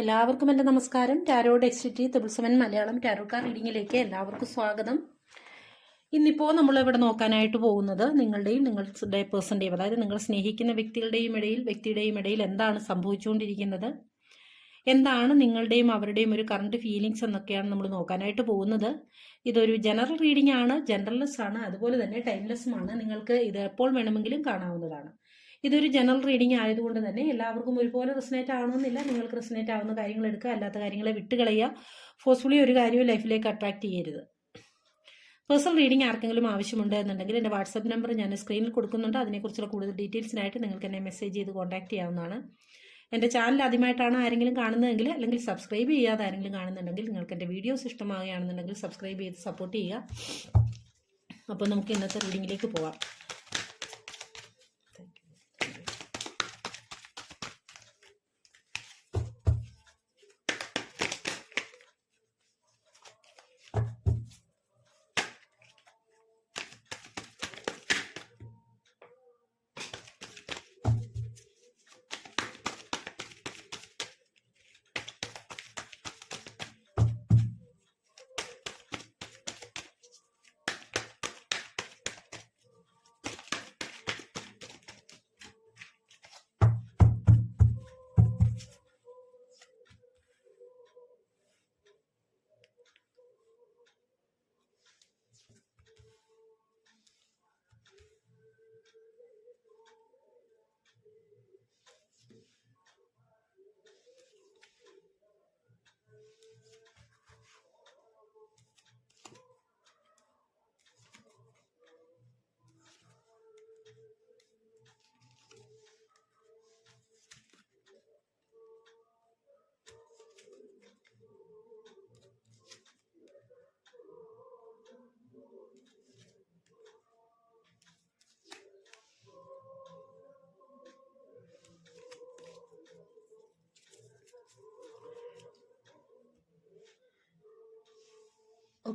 എല്ലാവർക്കും എന്റെ നമസ്കാരം. ടാരോ ഡെക്സിറ്റി സെവൻ മലയാളം ടാരോ കാർ റീഡിങ്ങിലേക്ക് എല്ലാവർക്കും സ്വാഗതം. ഇന്നിപ്പോൾ നമ്മൾ ഇവിടെ നോക്കാനായിട്ട് പോകുന്നത് നിങ്ങളുടെയും നിങ്ങളുടെ പേഴ്സന്റെയും അതായത് നിങ്ങൾ സ്നേഹിക്കുന്ന വ്യക്തികളുടെയും ഇടയിൽ വ്യക്തിയുടെയും ഇടയിൽ എന്താണ് സംഭവിച്ചുകൊണ്ടിരിക്കുന്നത്? എന്താണ് നിങ്ങളുടെയും അവരുടെയും ഒരു കറണ്ട് ഫീലിങ്സ് എന്നൊക്കെയാണ് നമ്മൾ നോക്കാനായിട്ട് പോകുന്നത്. ഇതൊരു ജനറൽ റീഡിംഗ് ആണ് ജനറൽലെസ് ആണ് അതുപോലെ തന്നെ ടൈംലെസ്സുമാണ് നിങ്ങൾക്ക് ഇത് എപ്പോൾ വേണമെങ്കിലും കാണാവുന്നതാണ്. ഇതൊരു ജനറൽ റീഡിംഗ് ആയതുകൊണ്ട് തന്നെ എല്ലാവർക്കും ഒരുപോലെ റിസനേറ്റ് ആവണമെന്നില്ല. നിങ്ങൾക്ക് റിസനേറ്റ് ആവുന്ന കാര്യങ്ങൾ എടുക്കുക. അല്ലാത്ത കാര്യങ്ങളെ വിട്ടുകളയുക. ഫോഴ്സ്ഫുള്ളി ഒരു കാര്യവും ലൈഫിലേക്ക് അട്രാക്ട് ചെയ്യരുത്. പേഴ്സണൽ റീഡിംഗ് ആർക്കെങ്കിലും ആവശ്യമുണ്ട് എന്നുണ്ടെങ്കിൽ എന്റെ വാട്സപ്പ് നമ്പർ ഞാൻ സ്ക്രീനിൽ കൊടുക്കുന്നുണ്ട്. അതിനെക്കുറിച്ചുള്ള കൂടുതൽ ഡീറ്റെയിൽസിനായിട്ട് നിങ്ങൾക്ക് എന്നെ മെസ്സേജ് ചെയ്ത് കോൺടാക്ട് ചെയ്യാവുന്നതാണ്. എന്റെ ചാനൽ ആദ്യമായിട്ടാണ് ആരെങ്കിലും കാണുന്നതെങ്കിൽ അല്ലെങ്കിൽ സബ്സ്ക്രൈബ് ചെയ്യാതെ ആരെങ്കിലും കാണുന്നുണ്ടെങ്കിൽ നിങ്ങൾക്ക് എന്റെ വീഡിയോസ് ഇഷ്ടമാവുകയാണെന്നുണ്ടെങ്കിൽ സബ്സ്ക്രൈബ് ചെയ്ത് സപ്പോർട്ട് ചെയ്യുക. അപ്പോൾ നമുക്ക് ഇന്നത്തെ റീഡിങ്ങിലേക്ക് പോവാം.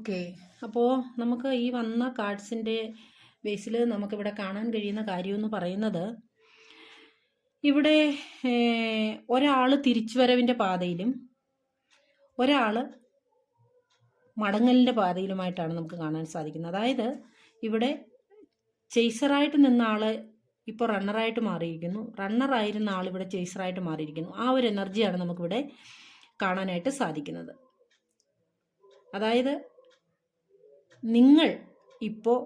ഓക്കെ. അപ്പോൾ നമുക്ക് ഈ വന്ന കാർഡ്സിന്റെ ബേസിൽ നമുക്കിവിടെ കാണാൻ കഴിയുന്ന കാര്യമെന്ന് പറയുന്നത് ഇവിടെ ഒരാൾ തിരിച്ചുവരവിന്റെ പാതയിലും ഒരാൾ മടങ്ങലിന്റെ പാതയിലുമായിട്ടാണ് നമുക്ക് കാണാൻ സാധിക്കുന്നത്. അതായത് ഇവിടെ ചേസറായിട്ട് നിന്ന ആൾ ഇപ്പോൾ റണ്ണറായിട്ട് മാറിയിരിക്കുന്നു. റണ്ണറായിരുന്ന ആൾ ഇവിടെ ചേസറായിട്ട് മാറിയിരിക്കുന്നു. ആ ഒരു എനർജിയാണ് നമുക്കിവിടെ കാണാനായിട്ട് സാധിക്കുന്നത്. അതായത് നിങ്ങൾ ഇപ്പോൾ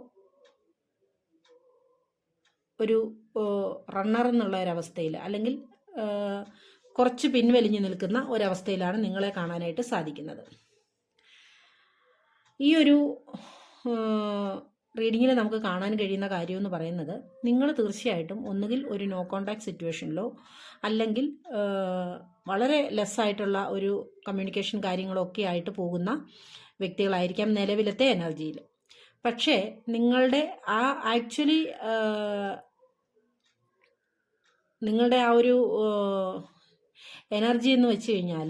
ഒരു റണ്ണർ എന്നുള്ള ഒരവസ്ഥയിൽ അല്ലെങ്കിൽ കുറച്ച് പിൻവലിഞ്ഞു നിൽക്കുന്ന ഒരവസ്ഥയിലാണ് നിങ്ങളെ കാണാനായിട്ട് സാധിക്കുന്നത്. ഈ ഒരു റീഡിങ്ങിൽ നമുക്ക് കാണാൻ കഴിയുന്ന കാര്യമെന്ന് പറയുന്നത് നിങ്ങൾ തീർച്ചയായിട്ടും ഒന്നുകിൽ ഒരു നോ കോണ്ടാക്ട് സിറ്റുവേഷനിലോ അല്ലെങ്കിൽ വളരെ ലെസ്സായിട്ടുള്ള ഒരു കമ്മ്യൂണിക്കേഷൻ കാര്യങ്ങളൊക്കെ ആയിട്ട് പോകുന്ന വ്യക്തികളായിരിക്കാം നിലവിലത്തെ എനർജിയിൽ. പക്ഷേ നിങ്ങളുടെ ആ ആക്ച്വലി നിങ്ങളുടെ ആ ഒരു എനർജി എന്ന് വെച്ച് കഴിഞ്ഞാൽ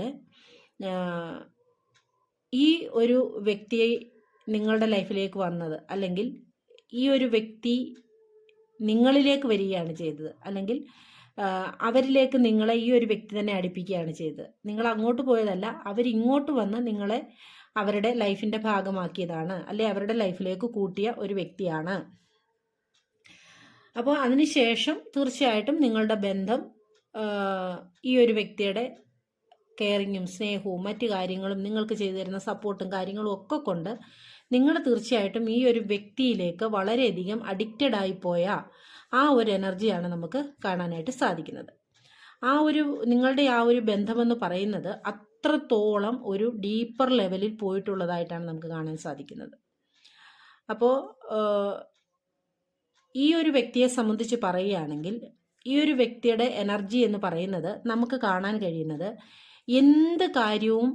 ഈ ഒരു വ്യക്തിയെ നിങ്ങളുടെ ലൈഫിലേക്ക് വന്നത് അല്ലെങ്കിൽ ഈ ഒരു വ്യക്തി നിങ്ങളിലേക്ക് വരികയാണ് ചെയ്തത് അല്ലെങ്കിൽ അവരിലേക്ക് നിങ്ങളെ ഈ ഒരു വ്യക്തി തന്നെ അടുപ്പിക്കുകയാണ് ചെയ്തത്. നിങ്ങൾ അങ്ങോട്ട് പോയതല്ല അവരിങ്ങോട്ട് വന്ന് നിങ്ങളെ അവരുടെ ലൈഫിന്റെ ഭാഗമാക്കിയതാണ് അല്ലെ അവരുടെ ലൈഫിലേക്ക് കൂട്ടിയ ഒരു വ്യക്തിയാണ്. അപ്പോൾ അതിനുശേഷം തീർച്ചയായിട്ടും നിങ്ങളുടെ ബന്ധം ഈ ഒരു വ്യക്തിയുടെ കെയറിങ്ങും സ്നേഹവും മറ്റു കാര്യങ്ങളും നിങ്ങൾക്ക് ചെയ്തു തരുന്ന സപ്പോർട്ടും കാര്യങ്ങളും ഒക്കെ കൊണ്ട് നിങ്ങൾ തീർച്ചയായിട്ടും ഈ ഒരു വ്യക്തിയിലേക്ക് വളരെയധികം അഡിക്റ്റഡ് ആയിപ്പോയ ആ ഒരു എനർജിയാണ് നമുക്ക് കാണാനായിട്ട് സാധിക്കുന്നത്. ആ ഒരു നിങ്ങളുടെ ആ ഒരു ബന്ധമെന്ന് പറയുന്നത് അത്രത്തോളം ഒരു ഡീപ്പർ ലെവലിൽ പോയിട്ടുള്ളതായിട്ടാണ് നമുക്ക് കാണാൻ സാധിക്കുന്നത്. അപ്പോൾ ഈ ഒരു വ്യക്തിയെ സംബന്ധിച്ച് പറയുകയാണെങ്കിൽ ഈ ഒരു വ്യക്തിയുടെ എനർജി എന്ന് പറയുന്നത് നമുക്ക് കാണാൻ കഴിയുന്നത് എന്ത് കാര്യവും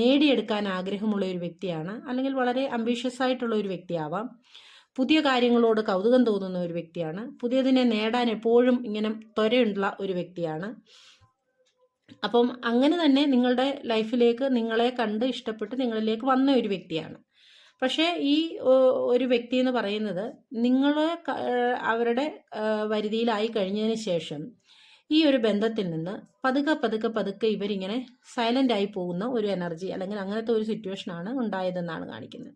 നേടിയെടുക്കാൻ ആഗ്രഹമുള്ള ഒരു വ്യക്തിയാണ് അല്ലെങ്കിൽ വളരെ അംബീഷ്യസ് ആയിട്ടുള്ള ഒരു വ്യക്തിയാവാം. പുതിയ കാര്യങ്ങളോട് കൗതുകം തോന്നുന്ന ഒരു വ്യക്തിയാണ്. പുതിയതിനെ നേടാൻ എപ്പോഴും ഇങ്ങനെ ത്വരയുള്ള ഒരു വ്യക്തിയാണ്. അപ്പം അങ്ങനെ തന്നെ നിങ്ങളുടെ ലൈഫിലേക്ക് നിങ്ങളെ കണ്ട് ഇഷ്ടപ്പെട്ട് നിങ്ങളിലേക്ക് വന്ന ഒരു വ്യക്തിയാണ്. പക്ഷേ ഈ ഒരു വ്യക്തി എന്ന് പറയുന്നത് നിങ്ങൾ അവരുടെ വരുതിയിലായി കഴിഞ്ഞതിന് ശേഷം ഈ ഒരു ബന്ധത്തിൽ നിന്ന് പതുക്കെ പതുക്കെ പതുക്കെ ഇവരിങ്ങനെ സൈലന്റ് ആയി പോകുന്ന ഒരു എനർജി അല്ലെങ്കിൽ അങ്ങനത്തെ ഒരു സിറ്റുവേഷനാണ് ഉണ്ടായതെന്നാണ് കാണിക്കുന്നത്.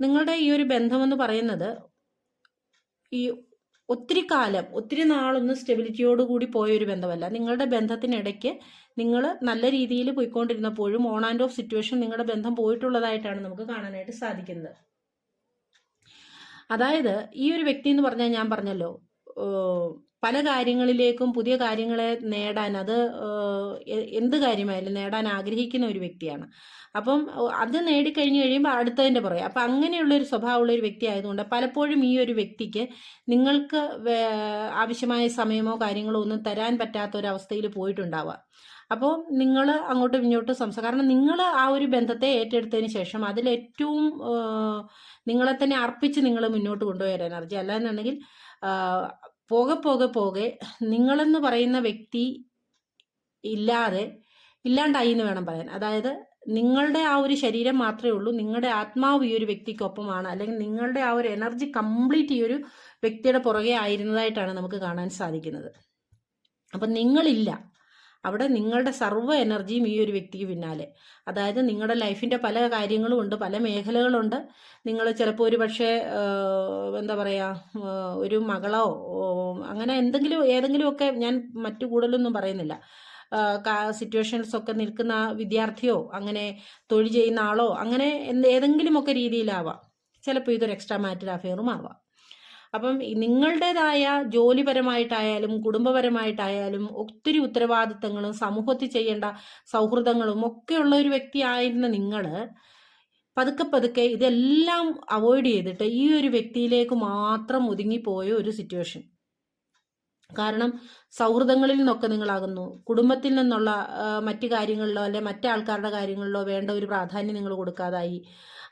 നിങ്ങളുടെ ഈ ഒരു ബന്ധമെന്ന് പറയുന്നത് ഈ ഒത്തിരി കാലം ഒത്തിരി നാളൊന്നും സ്റ്റെബിലിറ്റിയോട് കൂടി പോയ ഒരു ബന്ധമല്ല. നിങ്ങളുടെ ബന്ധത്തിനിടയ്ക്ക് നിങ്ങൾ നല്ല രീതിയിൽ പോയിക്കൊണ്ടിരുന്നപ്പോഴും ഓൺ ആൻഡ് ഓഫ് സിറ്റുവേഷൻ നിങ്ങളുടെ ബന്ധം പോയിട്ടുള്ളതായിട്ടാണ് നമുക്ക് കാണാനായിട്ട് സാധിക്കുന്നത്. അതായത് ഈ ഒരു വ്യക്തി എന്ന് പറഞ്ഞാൽ ഞാൻ പറഞ്ഞല്ലോ പല കാര്യങ്ങളിലേക്കും പുതിയ കാര്യങ്ങളെ നേടാൻ അത് എന്ത് കാര്യമായാലും നേടാൻ ആഗ്രഹിക്കുന്ന ഒരു വ്യക്തിയാണ്. അപ്പം അത് നേടിക്കഴിഞ്ഞ് കഴിയുമ്പോൾ അടുത്തതിന്റെ പുറകെ. അപ്പം അങ്ങനെയുള്ള ഒരു സ്വഭാവമുള്ള ഒരു വ്യക്തി ആയതുകൊണ്ട് പലപ്പോഴും ഈ ഒരു വ്യക്തിക്ക് നിങ്ങൾക്ക് ആവശ്യമായ സമയമോ കാര്യങ്ങളോ ഒന്നും തരാൻ പറ്റാത്ത ഒരു അവസ്ഥയിൽ പോയിട്ടുണ്ടാവുക. അപ്പോൾ നിങ്ങൾ അങ്ങോട്ടും ഇങ്ങോട്ടും സംസാരം കാരണം നിങ്ങൾ ആ ഒരു ബന്ധത്തെ ഏറ്റെടുത്തതിന് ശേഷം അതിലേറ്റവും നിങ്ങളെ തന്നെ അർപ്പിച്ച് നിങ്ങൾ മുന്നോട്ട് കൊണ്ടുപോയ ഒരു എനർജി. അല്ലാന്നുണ്ടെങ്കിൽ പോകെ പോകെ പോകെ നിങ്ങളെന്ന് പറയുന്ന വ്യക്തി ഇല്ലാതെ ഇല്ലാണ്ടായി എന്ന് വേണം പറയാൻ. അതായത് നിങ്ങളുടെ ആ ഒരു ശരീരം മാത്രമേ ഉള്ളൂ നിങ്ങളുടെ ആത്മാവ് ഈ ഒരു വ്യക്തിക്കൊപ്പമാണ് അല്ലെങ്കിൽ നിങ്ങളുടെ ആ ഒരു എനർജി കംപ്ലീറ്റ് ഈ ഒരു വ്യക്തിയുടെ പുറകെ ആയിരുന്നതായിട്ടാണ് നമുക്ക് കാണാൻ സാധിക്കുന്നത്. അപ്പം നിങ്ങളില്ല. അവിടെ നിങ്ങളുടെ സർവ എനർജിയും ഈ ഒരു വ്യക്തിക്ക് പിന്നാലെ. അതായത് നിങ്ങളുടെ ലൈഫിന്റെ പല കാര്യങ്ങളും ഉണ്ട് പല മേഖലകളുണ്ട്. നിങ്ങൾ ചിലപ്പോൾ ഒരു പക്ഷേ എന്താ പറയുക ഒരു മകളോ അങ്ങനെ എന്തെങ്കിലും ഏതെങ്കിലുമൊക്കെ ഞാൻ മറ്റു കൂടുതലൊന്നും പറയുന്നില്ല. സിറ്റുവേഷൻസ് ഒക്കെ നിൽക്കുന്ന വിദ്യാർത്ഥിയോ അങ്ങനെ തൊഴിൽ ചെയ്യുന്ന ആളോ അങ്ങനെ എന്ത് ഏതെങ്കിലുമൊക്കെ രീതിയിലാവാം. ചിലപ്പോൾ ഇതൊരു എക്സ്ട്രാ മാറ്റർ അഫെയറും ആവാം. അപ്പം നിങ്ങളുടേതായ ജോലിപരമായിട്ടായാലും കുടുംബപരമായിട്ടായാലും ഒത്തിരി ഉത്തരവാദിത്തങ്ങളും സമൂഹത്തിൽ ചെയ്യേണ്ട സൗഹൃദങ്ങളും ഉള്ള ഒരു വ്യക്തിയായിരുന്ന നിങ്ങൾ പതുക്കെ പതുക്കെ ഇതെല്ലാം അവോയ്ഡ് ചെയ്തിട്ട് ഈ ഒരു വ്യക്തിയിലേക്ക് മാത്രം ഒതുങ്ങിപ്പോയ ഒരു സിറ്റുവേഷൻ. കാരണം സൗഹൃദങ്ങളിൽ നിന്നൊക്കെ നിങ്ങളാകുന്നു. കുടുംബത്തിൽ നിന്നുള്ള മറ്റു കാര്യങ്ങളിലോ അല്ലെ മറ്റാൾക്കാരുടെ കാര്യങ്ങളിലോ വേണ്ട ഒരു പ്രാധാന്യം നിങ്ങൾ കൊടുക്കാതായി.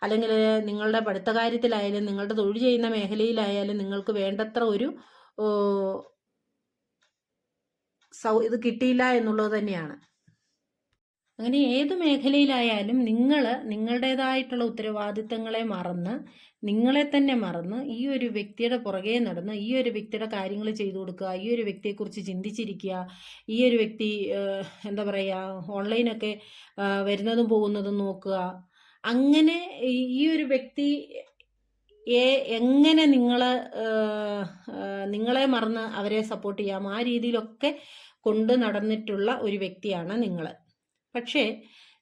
അല്ലെങ്കിൽ നിങ്ങളുടെ പഠിത്ത കാര്യത്തിലായാലും നിങ്ങളുടെ തൊഴിൽ ചെയ്യുന്ന മേഖലയിലായാലും നിങ്ങൾക്ക് വേണ്ടത്ര ഒരു സൗ ഇത് കിട്ടിയില്ല എന്നുള്ളത് തന്നെയാണ്. അങ്ങനെ ഏത് മേഖലയിലായാലും നിങ്ങൾ നിങ്ങളുടേതായിട്ടുള്ള ഉത്തരവാദിത്തങ്ങളെ മറന്ന് നിങ്ങളെ തന്നെ മറന്ന് ഈ ഒരു വ്യക്തിയുടെ പുറകെ നടന്ന് ഈ ഒരു വ്യക്തിയുടെ കാര്യങ്ങൾ ചെയ്തു കൊടുക്കുക ഈ ഒരു വ്യക്തിയെക്കുറിച്ച് ചിന്തിച്ചിരിക്കുക ഈ ഒരു വ്യക്തി എന്താ പറയുക ഓൺലൈനൊക്കെ വരുന്നതും പോകുന്നതും നോക്കുക അങ്ങനെ ഈ- ഒരു വ്യക്തി എങ്ങനെ നിങ്ങൾ നിങ്ങളെ മറന്ന് അവരെ സപ്പോർട്ട് ചെയ്യാം? ആ രീതിയിലൊക്കെ കൊണ്ട് നടന്നിട്ടുള്ള ഒരു വ്യക്തിയാണ് നിങ്ങൾ പക്ഷേ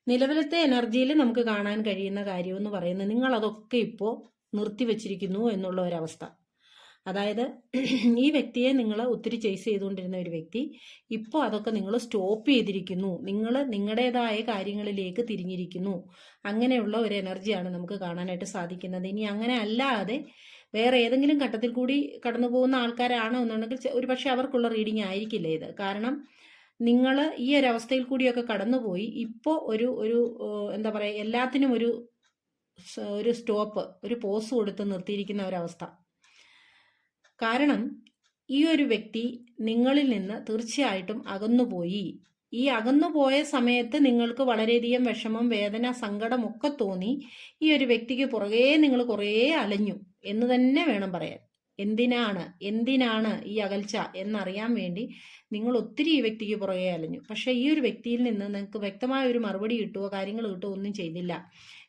നിലവിലത്തെ എനർജിയിൽ നമുക്ക് കാണാൻ കഴിയുന്ന കാര്യം എന്ന് പറയുന്നത് നിങ്ങൾ അതൊക്കെ ഇപ്പോൾ നിർത്തിവെച്ചിരിക്കുന്നു എന്നുള്ള ഒരവസ്ഥ. അതായത് ഈ വ്യക്തിയെ നിങ്ങൾ ഒത്തിരി ചേസ് ചെയ്തുകൊണ്ടിരുന്ന ഒരു വ്യക്തി ഇപ്പോൾ അതൊക്കെ നിങ്ങൾ സ്റ്റോപ്പ് ചെയ്തിരിക്കുന്നു. നിങ്ങൾ നിങ്ങളുടേതായ കാര്യങ്ങളിലേക്ക് തിരിഞ്ഞിരിക്കുന്നു. അങ്ങനെയുള്ള ഒരു എനർജിയാണ് നമുക്ക് കാണാനായിട്ട് സാധിക്കുന്നത്. ഇനി അങ്ങനെ അല്ലാതെ വേറെ ഏതെങ്കിലും ഘട്ടത്തിൽ കൂടി കടന്നു പോകുന്ന ആൾക്കാരാണോ എന്നുണ്ടെങ്കിൽ ഒരു പക്ഷേ അവർക്കുള്ള റീഡിംഗ് ആയിരിക്കില്ല ഇത്. കാരണം നിങ്ങൾ ഈ ഒരു അവസ്ഥയിൽ കൂടിയൊക്കെ കടന്നുപോയി ഇപ്പോൾ ഒരു ഒരു എന്താ പറയുക എല്ലാത്തിനും ഒരു ഒരു സ്റ്റോപ്പ് ഒരു പോസ് കൊടുത്ത് നിർത്തിയിരിക്കുന്ന ഒരവസ്ഥ കാരണം ഈ ഒരു വ്യക്തി നിങ്ങളിൽ നിന്ന് തീർച്ചയായിട്ടും അകന്നുപോയി. ഈ അകന്നുപോയ സമയത്ത് നിങ്ങൾക്ക് വളരെയധികം വിഷമം വേദന സങ്കടം ഒക്കെ തോന്നി. ഈ ഒരു വ്യക്തിക്ക് പുറകെ നിങ്ങൾ കുറേ അലഞ്ഞു. എന്ന് തന്നെ വേണം പറയാൻ. എന്തിനാണ്? എന്തിനാണ് ഈ അകൽച്ച? എന്നറിയാൻ വേണ്ടി നിങ്ങൾ ഒത്തിരി ഈ വ്യക്തിക്ക് പുറകെ അലഞ്ഞു. പക്ഷേ ഈ ഒരു വ്യക്തിയിൽ നിന്ന് നിങ്ങൾക്ക് വ്യക്തമായ ഒരു മറുപടി കിട്ടുകയോ കാര്യങ്ങൾ കിട്ടുകയോ ഒന്നും ചെയ്തില്ല.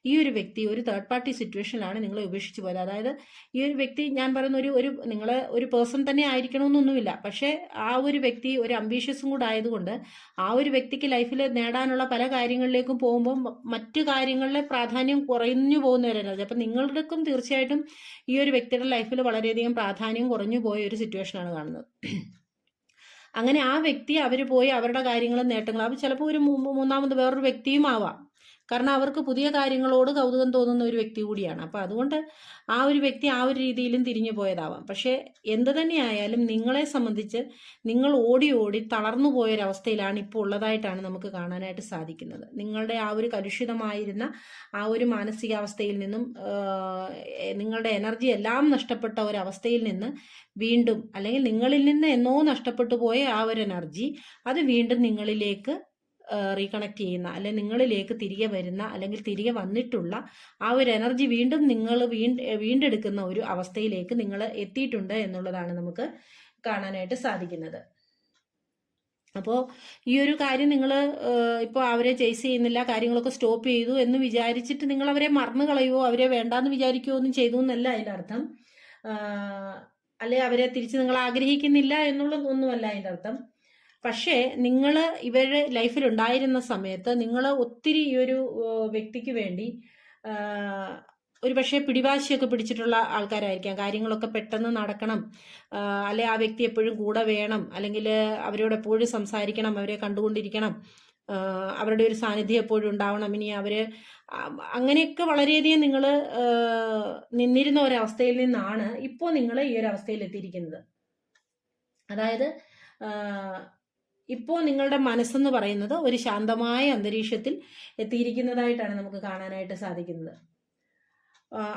ഈ ഒരു വ്യക്തി ഒരു തേർഡ് പാർട്ടി സിറ്റുവേഷനിലാണ് നിങ്ങളെ ഉപേക്ഷിച്ച് പോയത്. അതായത് ഈ ഒരു വ്യക്തി ഞാൻ പറയുന്ന ഒരു ഒരു നിങ്ങൾ ഒരു പേഴ്സൺ തന്നെ ആയിരിക്കണമെന്നൊന്നുമില്ല. പക്ഷേ ആ ഒരു വ്യക്തി ഒരു അംബീഷ്യസും കൂടെ ആയതുകൊണ്ട് ആ ഒരു വ്യക്തിക്ക് ലൈഫിൽ നേടാനുള്ള പല കാര്യങ്ങളിലേക്കും പോകുമ്പോൾ മറ്റു കാര്യങ്ങളിലെ പ്രാധാന്യം കുറഞ്ഞു പോകുന്നവരല്ല അപ്പം നിങ്ങളുടെക്കും തീർച്ചയായിട്ടും ഈ ഒരു വ്യക്തിയുടെ ലൈഫിൽ വളരെയധികം പ്രാധാന്യം കുറഞ്ഞു പോയ ഒരു സിറ്റുവേഷനാണ് കാണുന്നത്. അങ്ങനെ ആ വ്യക്തി അവർ പോയി അവരുടെ കാര്യങ്ങളും നേട്ടങ്ങളും അവർ ചിലപ്പോൾ ഒരു മൂന്നാമത് വേറൊരു വ്യക്തിയും ആവാം. കാരണം അവർക്ക് പുതിയ കാര്യങ്ങളോട് കൗതുകം തോന്നുന്ന ഒരു വ്യക്തി കൂടിയാണ്. അപ്പം അതുകൊണ്ട് ആ ഒരു വ്യക്തി ആ ഒരു രീതിയിലും തിരിഞ്ഞു പോയതാവാം. പക്ഷേ എന്ത് തന്നെയായാലും നിങ്ങളെ സംബന്ധിച്ച് നിങ്ങൾ ഓടി ഓടി തളർന്നു പോയൊരവസ്ഥയിലാണ് ഇപ്പോൾ ഉള്ളതായിട്ടാണ് നമുക്ക് കാണാനായിട്ട് സാധിക്കുന്നത്. നിങ്ങളുടെ ആ ഒരു കലുഷിതമായിരുന്ന ആ ഒരു മാനസികാവസ്ഥയിൽ നിന്നും നിങ്ങളുടെ എനർജി എല്ലാം നഷ്ടപ്പെട്ട ഒരവസ്ഥയിൽ നിന്ന് വീണ്ടും അല്ലെങ്കിൽ നിങ്ങളിൽ നിന്ന് എന്നോ നഷ്ടപ്പെട്ടു പോയ ആ ഒരു എനർജി അത് വീണ്ടും നിങ്ങളിലേക്ക് റീകണക്ട് ചെയ്യുന്ന അല്ലെങ്കിൽ നിങ്ങളിലേക്ക് തിരികെ വരുന്ന അല്ലെങ്കിൽ തിരികെ വന്നിട്ടുള്ള ആ ഒരു എനർജി വീണ്ടും നിങ്ങൾ വീണ്ട് വീണ്ടെടുക്കുന്ന ഒരു അവസ്ഥയിലേക്ക് നിങ്ങൾ എത്തിയിട്ടുണ്ട് എന്നുള്ളതാണ് നമുക്ക് കാണാനായിട്ട് സാധിക്കുന്നത്. അപ്പോൾ ഈ ഒരു കാര്യം നിങ്ങൾ ഇപ്പോൾ അവരെ ചേസ് ചെയ്യുന്നില്ല കാര്യങ്ങളൊക്കെ സ്റ്റോപ്പ് ചെയ്തു എന്ന് വിചാരിച്ചിട്ട് നിങ്ങൾ അവരെ മറന്നു കളയുമോ അവരെ വേണ്ടാന്ന് വിചാരിക്കുമോ ഒന്നും ചെയ്തു എന്നല്ല അതിന്റെ അർത്ഥം. അല്ലെ അവരെ തിരിച്ച് നിങ്ങൾ ആഗ്രഹിക്കുന്നില്ല എന്നുള്ളതൊന്നുമല്ല അതിന്റെ അർത്ഥം. പക്ഷേ നിങ്ങൾ ഇവരുടെ ലൈഫിൽ ഉണ്ടായിരുന്ന സമയത്ത് നിങ്ങൾ ഒത്തിരി ഈ ഒരു വ്യക്തിക്ക് വേണ്ടി ഒരു പക്ഷേ പിടിവാശിയൊക്കെ പിടിച്ചിട്ടുള്ള ആൾക്കാരായിരിക്കാം. കാര്യങ്ങളൊക്കെ പെട്ടെന്ന് നടക്കണം. അല്ലെ ആ വ്യക്തി എപ്പോഴും കൂടെ വേണം. അല്ലെങ്കിൽ അവരോട് എപ്പോഴും സംസാരിക്കണം. അവരെ കണ്ടുകൊണ്ടിരിക്കണം. അവരുടെ ഒരു സാന്നിധ്യം എപ്പോഴും ഉണ്ടാവണം. ഇനി അവർ അങ്ങനെയൊക്കെ വളരെയധികം നിങ്ങൾ നിന്നിരുന്ന ഒരവസ്ഥയിൽ നിന്നാണ് ഇപ്പോൾ നിങ്ങൾ ഈ ഒരു അവസ്ഥയിൽ എത്തിയിരിക്കുന്നത് അതായത് ഇപ്പോൾ നിങ്ങളുടെ മനസ്സെന്ന് പറയുന്നത് ഒരു ശാന്തമായ അന്തരീക്ഷത്തിൽ എത്തിയിരിക്കുന്നതായിട്ടാണ് നമുക്ക് കാണാനായിട്ട് സാധിക്കുന്നത്.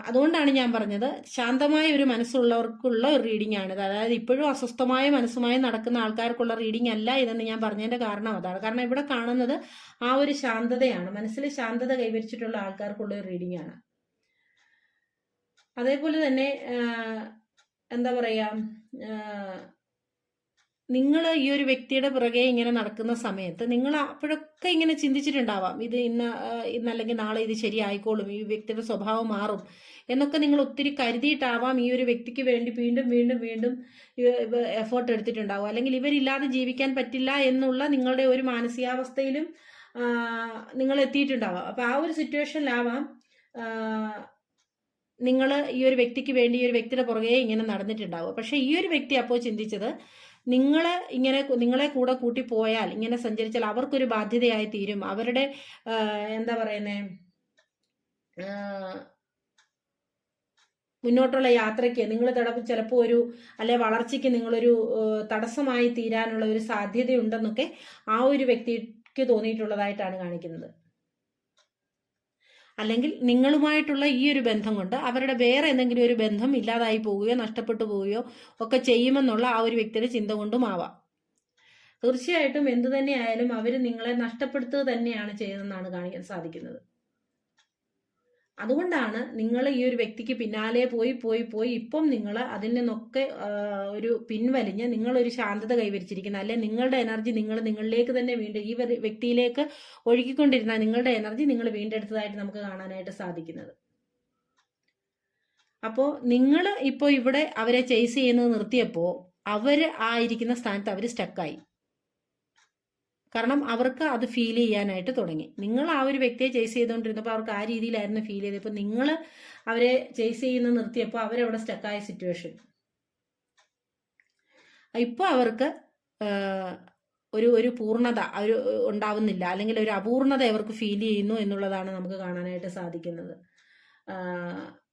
അതുകൊണ്ടാണ് ഞാൻ പറഞ്ഞത് ശാന്തമായ ഒരു മനസ്സുള്ളവർക്കുള്ള ഒരു റീഡിംഗ് ആണിത്. അതായത് ഇപ്പോഴും അസ്വസ്ഥമായ മനസ്സുമായി നടക്കുന്ന ആൾക്കാർക്കുള്ള റീഡിംഗ് അല്ല ഇതെന്ന് ഞാൻ പറഞ്ഞതിന്റെ കാരണം അതാണ്. കാരണം ഇവിടെ കാണുന്നത് ആ ഒരു ശാന്തതയാണ്. മനസ്സിൽ ശാന്തത കൈവരിച്ചിട്ടുള്ള ആൾക്കാർക്കുള്ള ഒരു റീഡിംഗ് ആണ്. അതേപോലെ തന്നെ എന്താ പറയാ നിങ്ങൾ ഈ ഒരു വ്യക്തിയുടെ പുറകെ ഇങ്ങനെ നടക്കുന്ന സമയത്ത് നിങ്ങൾ അപ്പോഴൊക്കെ ഇങ്ങനെ ചിന്തിച്ചിട്ടുണ്ടാവാം ഇത് ഇന്ന് ഇന്നല്ലെങ്കിൽ നാളെ ഇത് ശരിയായിക്കോളും ഈ വ്യക്തിയുടെ സ്വഭാവം മാറും എന്നൊക്കെ നിങ്ങൾ ഒത്തിരി കരുതിയിട്ടാവാം ഈ ഒരു വ്യക്തിക്ക് വേണ്ടി വീണ്ടും വീണ്ടും വീണ്ടും എഫേർട്ട് എടുത്തിട്ടുണ്ടാവും അല്ലെങ്കിൽ ഇവരില്ലാതെ ജീവിക്കാൻ പറ്റില്ല എന്നുള്ള നിങ്ങളുടെ ഒരു മാനസികാവസ്ഥയിലും നിങ്ങൾ എത്തിയിട്ടുണ്ടാവാം. അപ്പൊ ആ ഒരു സിറ്റുവേഷനിലാവാം നിങ്ങൾ ഈ ഒരു വ്യക്തിക്ക് വേണ്ടി ഈ ഒരു വ്യക്തിയുടെ പുറകെ ഇങ്ങനെ നടന്നിട്ടുണ്ടാവും പക്ഷേ ഈ ഒരു വ്യക്തി അപ്പോൾ ചിന്തിച്ചത് നിങ്ങൾ ഇങ്ങനെ നിങ്ങളെ കൂടെ കൂട്ടി പോയാൽ ഇങ്ങനെ സഞ്ചരിച്ചാൽ അവർക്കൊരു ബാധ്യതയായി തീരും. അവരുടെ എന്താ പറയുന്നേ മുന്നോട്ടുള്ള യാത്രയ്ക്ക് നിങ്ങൾ തടപ്പ് ചിലപ്പോൾ ഒരു അല്ലെ വളർച്ചയ്ക്ക് നിങ്ങളൊരു തടസ്സമായി തീരാനുള്ള ഒരു സാധ്യതയുണ്ടെന്നൊക്കെ ആ ഒരു വ്യക്തിക്ക് തോന്നിയിട്ടുള്ളതായിട്ടാണ് കാണിക്കുന്നത്. അല്ലെങ്കിൽ നിങ്ങളുമായിട്ടുള്ള ഈ ഒരു ബന്ധം കൊണ്ട് അവരുടെ വേറെ എന്തെങ്കിലും ഒരു ബന്ധം ഇല്ലാതായി പോവുകയോ നഷ്ടപ്പെട്ടു പോവുകയോ ഒക്കെ ചെയ്യുമെന്നുള്ള ആ ഒരു വ്യക്തിയുടെ ചിന്ത കൊണ്ടും ആവാം. തീർച്ചയായിട്ടും എന്തു തന്നെയായാലും അവർ നിങ്ങളെ നഷ്ടപ്പെടുത്തുക തന്നെയാണ് ചെയ്യുന്നതെന്നാണ് കാണിക്കാൻ സാധിക്കുന്നത്. അതുകൊണ്ടാണ് നിങ്ങൾ ഈ ഒരു വ്യക്തിക്ക് പിന്നാലെ പോയി പോയി പോയി ഇപ്പം നിങ്ങൾ അതിൽ നിന്നൊക്കെ ഒരു പിൻവലിഞ്ഞ് നിങ്ങളൊരു ശാന്തത കൈവരിച്ചിരിക്കുന്നത് അല്ലെ നിങ്ങളുടെ എനർജി നിങ്ങൾ നിങ്ങളിലേക്ക് തന്നെ വീണ്ടും ഈ വ്യക്തിയിലേക്ക് ഒഴുകിക്കൊണ്ടിരുന്ന നിങ്ങളുടെ എനർജി നിങ്ങൾ വീണ്ടെടുത്തതായിട്ട് നമുക്ക് കാണാനായിട്ട് സാധിക്കുന്നത്. അപ്പോൾ നിങ്ങൾ ഇപ്പോൾ ഇവിടെ അവരെ ചേസ് ചെയ്യുന്നത് നിർത്തിയപ്പോൾ അവർ ആയിരിക്കുന്ന സ്ഥാനത്ത് അവർ സ്റ്റക്കായി കാരണം അവർക്ക് അത് ഫീൽ ചെയ്യാനായിട്ട് തുടങ്ങി. നിങ്ങൾ ആ ഒരു വ്യക്തിയെ ചേസ് ചെയ്തുകൊണ്ടിരുന്നപ്പോൾ അവർക്ക് ആ രീതിയിലായിരുന്നു ഫീൽ ചെയ്തത്. ഇപ്പം നിങ്ങൾ അവരെ ചേസ് ചെയ്യുന്ന നിർത്തിയപ്പോൾ അവരവിടെ സ്റ്റക്കായ സിറ്റുവേഷൻ ഇപ്പോൾ അവർക്ക് ഒരു ഒരു പൂർണത ഒരു ഉണ്ടാവുന്നില്ല. അല്ലെങ്കിൽ ഒരു അപൂർണത അവർക്ക് ഫീൽ ചെയ്യുന്നു എന്നുള്ളതാണ് നമുക്ക് കാണാനായിട്ട് സാധിക്കുന്നത്.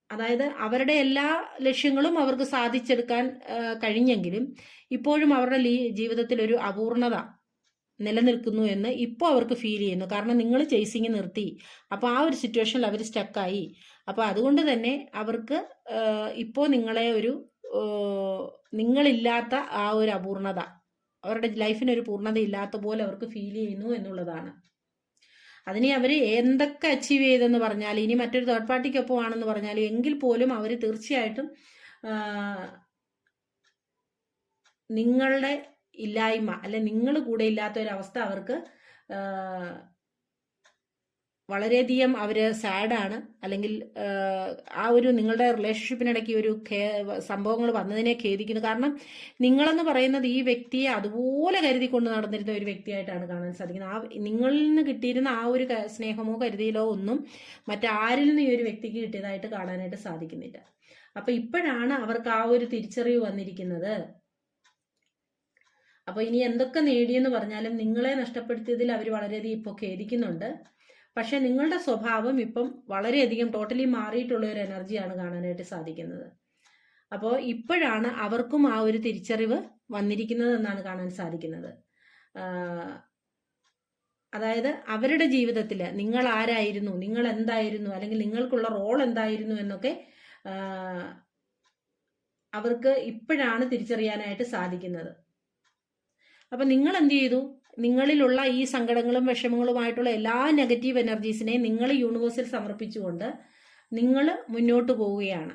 അതായത് അവരുടെ എല്ലാ ലക്ഷ്യങ്ങളും അവർക്ക് സാധിച്ചെടുക്കാൻ കഴിഞ്ഞെങ്കിലും ഇപ്പോഴും അവരുടെ ജീവിതത്തിൽ ഒരു അപൂർണത നിലനിൽക്കുന്നു എന്ന് ഇപ്പോൾ അവർക്ക് ഫീൽ ചെയ്യുന്നു. കാരണം നിങ്ങൾ ചേസിങ് നിർത്തി. അപ്പോൾ ആ ഒരു സിറ്റുവേഷനിൽ അവർ സ്റ്റക്കായി അപ്പോൾ അതുകൊണ്ട് തന്നെ അവർക്ക് ഇപ്പോൾ നിങ്ങളെ ഒരു നിങ്ങളില്ലാത്ത ആ ഒരു അപൂർണത അവരുടെ ലൈഫിനൊരു പൂർണത ഇല്ലാത്ത പോലെ അവർക്ക് ഫീൽ ചെയ്യുന്നു എന്നുള്ളതാണ്. അതിനെ അവർ എന്തൊക്കെ അച്ചീവ് ചെയ്തെന്ന് പറഞ്ഞാൽ ഇനി മറ്റൊരു തേർഡ് പാർട്ടിക്കൊപ്പം ആണെന്ന് പറഞ്ഞാൽ എങ്കിൽ പോലും അവർ തീർച്ചയായിട്ടും നിങ്ങളുടെ ഇല്ലായ്മ അല്ലെ നിങ്ങൾ കൂടെ ഇല്ലാത്ത ഒരവസ്ഥ അവർക്ക് വളരെയധികം അവർ സാഡാണ് അല്ലെങ്കിൽ ആ, ഒരു നിങ്ങളുടെ റിലേഷൻഷിപ്പിനിടയ്ക്ക് ഒരു സംഭവങ്ങൾ വന്നതിനെ ഖേദിക്കുന്നു. കാരണം നിങ്ങളെന്ന് പറയുന്നത് ഈ വ്യക്തിയെ അതുപോലെ കരുതിക്കൊണ്ട് നടന്നിരുന്ന ഒരു വ്യക്തിയായിട്ടാണ് കാണാൻ സാധിക്കുന്നത്. ആ നിങ്ങളിൽ നിന്ന് കിട്ടിയിരുന്ന ആ ഒരു സ്നേഹമോ കരുതിയിലോ ഒന്നും മറ്റാരിൽ നിന്ന് ഈ ഒരു വ്യക്തിക്ക് കിട്ടിയതായിട്ട് കാണാനായിട്ട് സാധിക്കുന്നില്ല. അപ്പൊ ഇപ്പോഴാണ് അവർക്ക് ആ ഒരു തിരിച്ചറിവ് വന്നിരിക്കുന്നത്. അപ്പൊ ഇനി എന്തൊക്കെ നേടിയെന്ന് പറഞ്ഞാലും നിങ്ങളെ നഷ്ടപ്പെടുത്തിയതിൽ അവർ വളരെയധികം ഇപ്പോൾ ഖേദിക്കുന്നുണ്ട്. പക്ഷെ നിങ്ങളുടെ സ്വഭാവം ഇപ്പം വളരെയധികം ടോട്ടലി മാറിയിട്ടുള്ള ഒരു എനർജിയാണ് കാണാനായിട്ട് സാധിക്കുന്നത്. അപ്പോൾ ഇപ്പോഴാണ് അവർക്കും ആ ഒരു തിരിച്ചറിവ് വന്നിരിക്കുന്നത് എന്നാണ് കാണാൻ സാധിക്കുന്നത്. അതായത് അവരുടെ ജീവിതത്തിൽ നിങ്ങൾ ആരായിരുന്നു നിങ്ങൾ എന്തായിരുന്നു അല്ലെങ്കിൽ നിങ്ങൾക്കുള്ള റോൾ എന്തായിരുന്നു എന്നൊക്കെ അവർക്ക് ഇപ്പോഴാണ് തിരിച്ചറിയാനായിട്ട് സാധിക്കുന്നത്. അപ്പൊ നിങ്ങൾ എന്ത് ചെയ്തു നിങ്ങളിലുള്ള ഈ സങ്കടങ്ങളും വിഷമങ്ങളുമായിട്ടുള്ള എല്ലാ നെഗറ്റീവ് എനർജീസിനെയും നിങ്ങൾ യൂണിവേഴ്സിൽ സമർപ്പിച്ചുകൊണ്ട് നിങ്ങൾ മുന്നോട്ട് പോവുകയാണ്.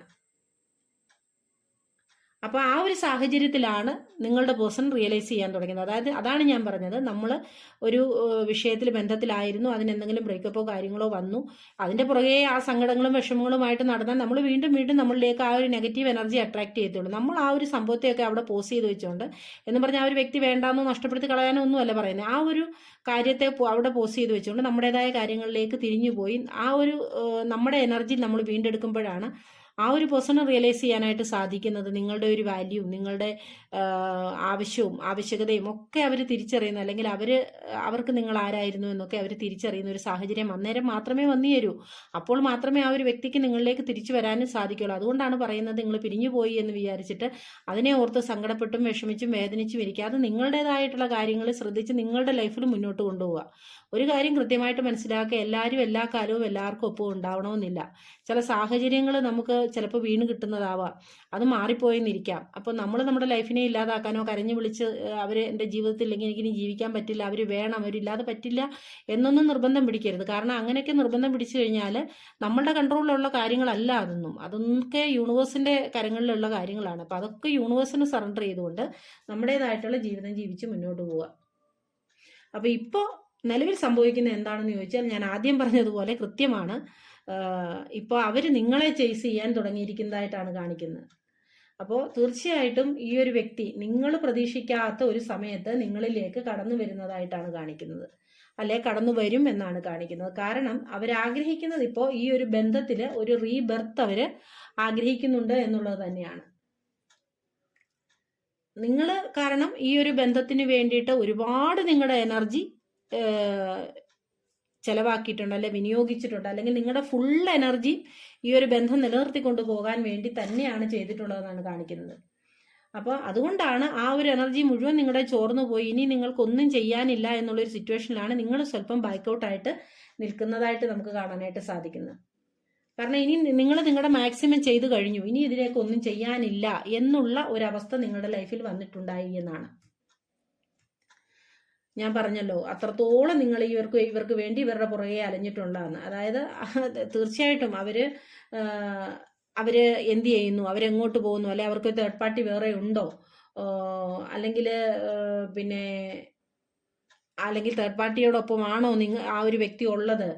അപ്പോൾ ആ ഒരു സാഹചര്യത്തിലാണ് നിങ്ങളുടെ പേഴ്സൺ റിയലൈസ് ചെയ്യാൻ തുടങ്ങിയത്. അതായത് അതാണ് ഞാൻ പറഞ്ഞത്. നമ്മൾ ഒരു വിഷയത്തിൽ ബന്ധത്തിലായിരുന്നു. അതിന് എന്തെങ്കിലും ബ്രേക്കപ്പോ കാര്യങ്ങളോ വന്നു. അതിന്റെ പുറകെ ആ സങ്കടങ്ങളും വിഷമങ്ങളുമായിട്ട് നടന്നാൽ നമ്മൾ വീണ്ടും വീണ്ടും നമ്മളിലേക്ക് ആ ഒരു നെഗറ്റീവ് എനർജി അട്രാക്ട് ചെയ്യത്തുള്ളൂ. നമ്മൾ ആ ഒരു സംഭവത്തെയൊക്കെ അവിടെ പോസ് ചെയ്ത് വെച്ചുകൊണ്ട് എന്ന് പറഞ്ഞാൽ ആ ഒരു വ്യക്തി വേണ്ടാന്നോ നഷ്ടപ്പെടുത്തി കളയാനോ ഒന്നുമല്ല പറയുന്നത് ആ ഒരു കാര്യത്തെ അവിടെ പോസ് ചെയ്ത് വെച്ചുകൊണ്ട് നമ്മുടേതായ കാര്യങ്ങളിലേക്ക് തിരിഞ്ഞു പോയി ആ ഒരു നമ്മുടെ എനർജി നമ്മൾ വീണ്ടെടുക്കുമ്പോഴാണ് ആ ഒരു പേഴ്സണെ റിയലൈസ് ചെയ്യാനായിട്ട് സാധിക്കുന്നത് നിങ്ങളുടെ ഒരു വാല്യൂ നിങ്ങളുടെ ആവശ്യവും ആവശ്യകതയും ഒക്കെ അവർ തിരിച്ചറിയുന്ന. അല്ലെങ്കിൽ അവർ അവർക്ക് നിങ്ങൾ ആരായിരുന്നു എന്നൊക്കെ അവർ തിരിച്ചറിയുന്ന ഒരു സാഹചര്യം അന്നേരം മാത്രമേ വന്നു തരൂ. അപ്പോൾ മാത്രമേ ആ ഒരു വ്യക്തിക്ക് നിങ്ങളിലേക്ക് തിരിച്ചു വരാനും സാധിക്കുള്ളൂ അതുകൊണ്ടാണ് പറയുന്നത് നിങ്ങൾ പിരിഞ്ഞു പോയി എന്ന് വിചാരിച്ചിട്ട് അതിനെ ഓർത്ത് സങ്കടപ്പെട്ടും വിഷമിച്ചും വേദനിച്ചും ഇരിക്കാതെ നിങ്ങളുടേതായിട്ടുള്ള കാര്യങ്ങൾ ശ്രദ്ധിച്ച് നിങ്ങളുടെ ലൈഫിൽ മുന്നോട്ട് കൊണ്ടുപോവുക. ഒരു കാര്യം കൃത്യമായിട്ട് മനസ്സിലാക്കുക. എല്ലാവരും എല്ലാ കാലവും എല്ലാവർക്കും ഒപ്പം ഉണ്ടാവണമെന്നില്ല. ചില സാഹചര്യങ്ങൾ നമുക്ക് ചിലപ്പോൾ വീണ് കിട്ടുന്നതാവാം. അത് മാറിപ്പോയെന്നിരിക്കാം. അപ്പോൾ നമ്മൾ നമ്മുടെ ലൈഫിനെ ഇല്ലാതാക്കാനോ കരഞ്ഞു വിളിച്ച് അവർ എന്റെ ജീവിതത്തിൽ ഇല്ലെങ്കിൽ എനിക്കിനി ജീവിക്കാൻ പറ്റില്ല അവർ വേണം അവരില്ലാതെ പറ്റില്ല എന്നൊന്നും നിർബന്ധം പിടിക്കരുത്. കാരണം അങ്ങനെയൊക്കെ നിർബന്ധം പിടിച്ചു കഴിഞ്ഞാൽ നമ്മളുടെ കൺട്രോളിലുള്ള കാര്യങ്ങളല്ല അതൊന്നും. അതൊക്കെ യൂണിവേഴ്സിന്റെ കരങ്ങളിലുള്ള കാര്യങ്ങളാണ്. അപ്പോൾ അതൊക്കെ യൂണിവേഴ്സിന് സറണ്ടർ ചെയ്തുകൊണ്ട് നമ്മുടേതായിട്ടുള്ള ജീവിതം ജീവിച്ച് മുന്നോട്ട് പോവുക. അപ്പോൾ ഇപ്പോൾ നിലവിൽ സംഭവിക്കുന്നത് എന്താണെന്ന് ചോദിച്ചാൽ ഞാൻ ആദ്യം പറഞ്ഞതുപോലെ കൃത്യമാണ്. ഇപ്പോൾ അവർ നിങ്ങളെ ചേസ് ചെയ്യാൻ തുടങ്ങിയിരിക്കുന്നതായിട്ടാണ് കാണിക്കുന്നത്. അപ്പോൾ തീർച്ചയായിട്ടും ഈ ഒരു വ്യക്തി നിങ്ങൾ പ്രതീക്ഷിക്കാത്ത ഒരു സമയത്ത് നിങ്ങളിലേക്ക് കടന്നു വരുന്നതായിട്ടാണ് കാണിക്കുന്നത്. അല്ലെ കടന്നു വരും എന്നാണ് കാണിക്കുന്നത്. കാരണം അവരാഗ്രഹിക്കുന്നത് ഇപ്പോൾ ഈ ഒരു ബന്ധത്തിൽ ഒരു റീബർത്ത് അവർ ആഗ്രഹിക്കുന്നുണ്ട് എന്നുള്ളത് തന്നെയാണ്. നിങ്ങൾ കാരണം ഈ ഒരു ബന്ധത്തിന് വേണ്ടിയിട്ട് ഒരുപാട് നിങ്ങളുടെ എനർജി ചെലവാക്കിയിട്ടുണ്ട് അല്ലെ വിനിയോഗിച്ചിട്ടുണ്ട്? അല്ലെങ്കിൽ നിങ്ങളുടെ ഫുൾ എനർജി ഈ ഒരു ബന്ധം നിലനിർത്തിക്കൊണ്ട് പോകാൻ വേണ്ടി തന്നെയാണ് ചെയ്തിട്ടുള്ളതെന്നാണ് കാണിക്കുന്നത്. അപ്പോൾ അതുകൊണ്ടാണ് ആ ഒരു എനർജി മുഴുവൻ നിങ്ങളുടെ ചോർന്നു പോയി. ഇനി നിങ്ങൾക്കൊന്നും ചെയ്യാനില്ല എന്നുള്ളൊരു സിറ്റുവേഷനിലാണ് നിങ്ങൾ സ്വല്പം ബാക്കൗട്ടായിട്ട് നിൽക്കുന്നതായിട്ട് നമുക്ക് കാണാനായിട്ട് സാധിക്കുന്നത്. കാരണം ഇനി നിങ്ങൾ നിങ്ങളുടെ മാക്സിമം ചെയ്തു കഴിഞ്ഞു. ഇനി ഇതിലേക്ക് ഒന്നും ചെയ്യാനില്ല എന്നുള്ള ഒരവസ്ഥ നിങ്ങളുടെ ലൈഫിൽ വന്നിട്ടുണ്ടായി എന്നാണ്. ഞാൻ പറഞ്ഞല്ലോ അത്രത്തോളം നിങ്ങൾ ഇവർക്ക് ഇവർക്ക് വേണ്ടി ഇവരുടെ പുറകെ അലഞ്ഞിട്ടുള്ളതാണ്. അതായത് തീർച്ചയായിട്ടും അവർ അവർ എന്ത് ചെയ്യുന്നു? അവരെങ്ങോട്ട് പോകുന്നു? അല്ലെ അവർക്ക് തേർഡ് പാർട്ടി വേറെ ഉണ്ടോ? അല്ലെങ്കിൽ പിന്നെ അല്ലെങ്കിൽ തേർഡ് പാർട്ടിയോടൊപ്പമാണോ നിങ്ങൾ ആ ഒരു വ്യക്തി ഉള്ളത്?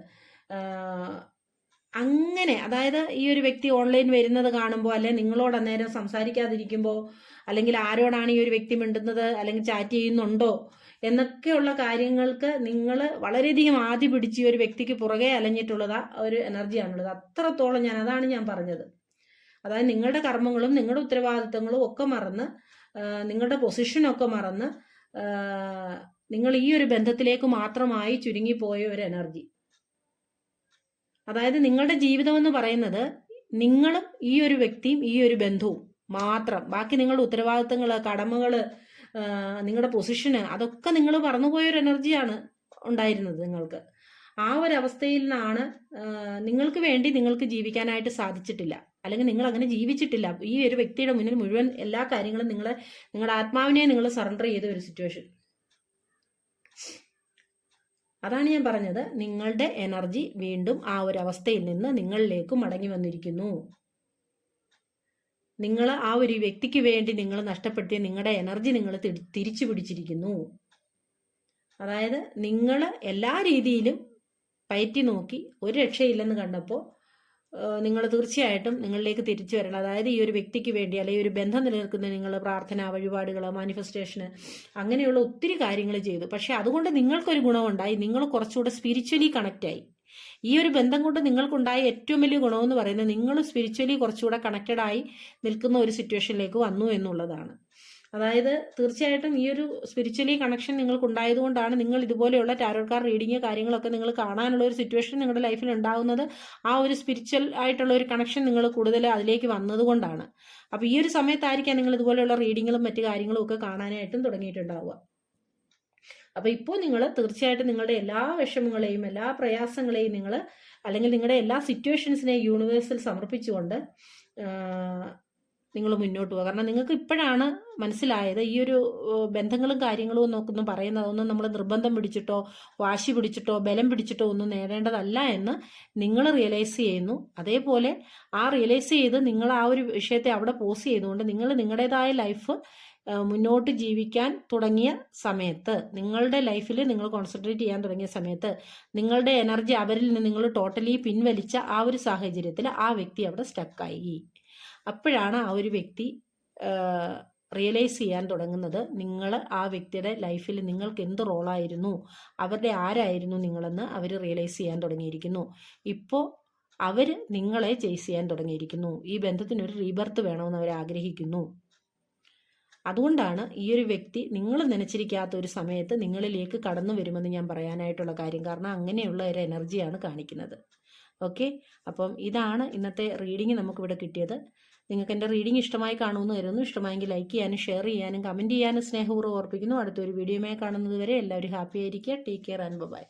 അങ്ങനെ അതായത് ഈ ഒരു വ്യക്തി ഓൺലൈൻ വരുന്നത് കാണുമ്പോൾ അല്ലെ നിങ്ങളോട് അന്നേരം സംസാരിക്കാതിരിക്കുമ്പോൾ അല്ലെങ്കിൽ ആരോടാണ് ഈ ഒരു വ്യക്തി മിണ്ടുന്നത്? അല്ലെങ്കിൽ ചാറ്റ് ചെയ്യുന്നുണ്ടോ? എന്നൊക്കെയുള്ള കാര്യങ്ങൾക്ക് നിങ്ങൾ വളരെയധികം ആദ്യ പിടിച്ച് ഒരു വ്യക്തിക്ക് പുറകെ അലഞ്ഞിട്ടുള്ളത് ഒരു എനർജിയാണുള്ളത് അത്രത്തോളം ഞാൻ അതാണ് ഞാൻ പറഞ്ഞത്. അതായത് നിങ്ങളുടെ കർമ്മങ്ങളും നിങ്ങളുടെ ഉത്തരവാദിത്തങ്ങളും ഒക്കെ മറന്ന് നിങ്ങളുടെ പൊസിഷനൊക്കെ മറന്ന് നിങ്ങൾ ഈ ഒരു ബന്ധത്തിലേക്ക് മാത്രമായി ചുരുങ്ങിപ്പോയ ഒരു എനർജി അതായത് നിങ്ങളുടെ ജീവിതം എന്ന് പറയുന്നത് നിങ്ങളും ഈ ഒരു വ്യക്തിയും ഈ ഒരു ബന്ധവും മാത്രം. ബാക്കി നിങ്ങളുടെ ഉത്തരവാദിത്തങ്ങൾ കടമകൾ നിങ്ങളുടെ പൊസിഷന് അതൊക്കെ നിങ്ങൾ പറന്നുപോയൊരു എനർജിയാണ് ഉണ്ടായിരുന്നത് നിങ്ങൾക്ക്. ആ ഒരു അവസ്ഥയിൽ നിന്നാണ് നിങ്ങൾക്ക് വേണ്ടി നിങ്ങൾക്ക് ജീവിക്കാനായിട്ട് സാധിച്ചിട്ടില്ല. അല്ലെങ്കിൽ നിങ്ങൾ അങ്ങനെ ജീവിച്ചിട്ടില്ല. ഈ ഒരു വ്യക്തിയുടെ മുന്നിൽ മുഴുവൻ എല്ലാ കാര്യങ്ങളും നിങ്ങൾ നിങ്ങളുടെ ആത്മാവിനെ നിങ്ങൾ സറണ്ടർ ചെയ്ത ഒരു സിറ്റുവേഷൻ അതാണ് ഞാൻ പറഞ്ഞത്. നിങ്ങളുടെ എനർജി വീണ്ടും ആ ഒരു അവസ്ഥയിൽ നിന്ന് നിങ്ങളിലേക്ക് മടങ്ങി വന്നിരിക്കുന്നു. നിങ്ങൾ ആ ഒരു വ്യക്തിക്ക് വേണ്ടി നിങ്ങൾ നഷ്ടപ്പെടുത്തിയ നിങ്ങളുടെ എനർജി നിങ്ങൾ തിരിച്ചു പിടിച്ചിരിക്കുന്നു. അതായത് നിങ്ങൾ എല്ലാ രീതിയിലും പയറ്റി നോക്കി ഒരു രക്ഷയില്ലെന്ന് കണ്ടപ്പോൾ നിങ്ങൾ തീർച്ചയായിട്ടും നിങ്ങളിലേക്ക് തിരിച്ചു വരണം. അതായത് ഈ ഒരു വ്യക്തിക്ക് വേണ്ടി അല്ലെങ്കിൽ ഒരു ബന്ധം നിലനിൽക്കുന്ന നിങ്ങൾ പ്രാർത്ഥന വഴിപാടുകൾ മാനിഫെസ്റ്റേഷന് അങ്ങനെയുള്ള ഒത്തിരി കാര്യങ്ങൾ ചെയ്തു. പക്ഷെ അതുകൊണ്ട് നിങ്ങൾക്കൊരു ഗുണമുണ്ടായി. നിങ്ങൾ കുറച്ചുകൂടെ സ്പിരിച്വലി കണക്റ്റായി ഈ ഒരു ബന്ധം കൊണ്ട് നിങ്ങൾക്കുണ്ടായ ഏറ്റവും വലിയ ഗുണമെന്ന് പറയുന്നത് നിങ്ങൾ സ്പിരിച്വലി കുറച്ചുകൂടെ കണക്റ്റഡ് ആയി നിൽക്കുന്ന ഒരു സിറ്റുവേഷനിലേക്ക് വന്നു എന്നുള്ളതാണ്. അതായത് തീർച്ചയായിട്ടും ഈ ഒരു സ്പിരിച്വലി കണക്ഷൻ നിങ്ങൾക്ക് ഉണ്ടായതുകൊണ്ടാണ് നിങ്ങൾ ഇതുപോലെയുള്ള ടാരോട്ട് കാർഡ് റീഡിങ് കാര്യങ്ങളൊക്കെ നിങ്ങൾ കാണാനുള്ള ഒരു സിറ്റുവേഷൻ നിങ്ങളുടെ ലൈഫിൽ ഉണ്ടാകുന്നത് ആ ഒരു സ്പിരിച്വൽ ആയിട്ടുള്ള ഒരു കണക്ഷൻ നിങ്ങൾ കൂടുതൽ അതിലേക്ക് വന്നതുകൊണ്ടാണ്. അപ്പോൾ ഈ ഒരു സമയത്തായിരിക്കാം നിങ്ങൾ ഇതുപോലെയുള്ള റീഡിങ്ങുകളും മറ്റു കാര്യങ്ങളും ഒക്കെ കാണാനായിട്ടും തുടങ്ങിയിട്ടുണ്ടാവുക. അപ്പോൾ ഇപ്പോൾ നിങ്ങൾ തീർച്ചയായിട്ടും നിങ്ങളുടെ എല്ലാ വിഷമങ്ങളെയും എല്ലാ പ്രയാസങ്ങളെയും നിങ്ങൾ അല്ലെങ്കിൽ നിങ്ങളുടെ എല്ലാ സിറ്റുവേഷൻസിനെയും യൂണിവേഴ്സിൽ സമർപ്പിച്ചുകൊണ്ട് നിങ്ങൾ മുന്നോട്ട് പോകുക കാരണം നിങ്ങൾക്ക് ഇപ്പോഴാണ് മനസ്സിലായത് ഈ ഒരു ബന്ധങ്ങളും കാര്യങ്ങളും എന്നൊക്കെ പറയുന്നത് അതൊന്നും നമ്മൾ നിർബന്ധം പിടിച്ചിട്ടോ വാശി പിടിച്ചിട്ടോ ബലം പിടിച്ചിട്ടോ ഒന്നും നേടേണ്ടതല്ല എന്ന് നിങ്ങൾ റിയലൈസ് ചെയ്യുന്നു. അതേപോലെ ആ റിയലൈസ് ചെയ്ത് നിങ്ങൾ ആ ഒരു വിഷയത്തെ അവിടെ പോസ് ചെയ്തുകൊണ്ട് നിങ്ങൾ നിങ്ങളുടേതായ ലൈഫ് മുന്നോട്ട് ജീവിക്കാൻ തുടങ്ങിയ സമയത്ത് നിങ്ങളുടെ ലൈഫിൽ നിങ്ങൾ കോൺസെൻട്രേറ്റ് ചെയ്യാൻ തുടങ്ങിയ സമയത്ത് നിങ്ങളുടെ എനർജി അവരിൽ നിന്ന് നിങ്ങൾ ടോട്ടലി പിൻവലിച്ച ആ ഒരു സാഹചര്യത്തിൽ ആ വ്യക്തി അവിടെ സ്റ്റക്കായി അപ്പോഴാണ് ആ ഒരു വ്യക്തി റിയലൈസ് ചെയ്യാൻ തുടങ്ങുന്നത് നിങ്ങൾ ആ വ്യക്തിയുടെ ലൈഫിൽ നിങ്ങൾക്ക് എന്ത് റോളായിരുന്നു അവരുടെ ആരായിരുന്നു നിങ്ങളെന്ന് അവർ റിയലൈസ് ചെയ്യാൻ തുടങ്ങിയിരിക്കുന്നു. ഇപ്പോൾ അവർ നിങ്ങളെ ചേസ് ചെയ്യാൻ തുടങ്ങിയിരിക്കുന്നു. ഈ ബന്ധത്തിനൊരു റീബർത്ത് വേണമെന്ന് അവർ ആഗ്രഹിക്കുന്നു. അതുകൊണ്ടാണ് ഈ ഒരു വ്യക്തി നിങ്ങൾ നനച്ചിരിക്കാത്ത ഒരു സമയത്ത് നിങ്ങളിലേക്ക് കടന്നു വരുമെന്ന് ഞാൻ പറയാനായിട്ടുള്ള കാര്യം. കാരണം അങ്ങനെയുള്ള ഒരു എനർജിയാണ് കാണിക്കുന്നത്. ഓക്കെ? അപ്പം ഇതാണ് ഇന്നത്തെ റീഡിങ് നമുക്കിവിടെ കിട്ടിയത്. നിങ്ങൾക്ക് എന്റെ റീഡിംഗ് ഇഷ്ടമായി കാണുമെന്ന് കരുതുന്നു. ഇഷ്ടമായെങ്കിൽ ലൈക്ക് ചെയ്യാനും ഷെയർ ചെയ്യാനും കമന്റ് ചെയ്യാനും സ്നേഹപൂർവം ഓർപ്പിക്കുന്നു. അടുത്തൊരു വീഡിയോയുമായി കാണുന്നത് വരെ എല്ലാവരും ഹാപ്പി ആയിരിക്കുക. Take care and bye.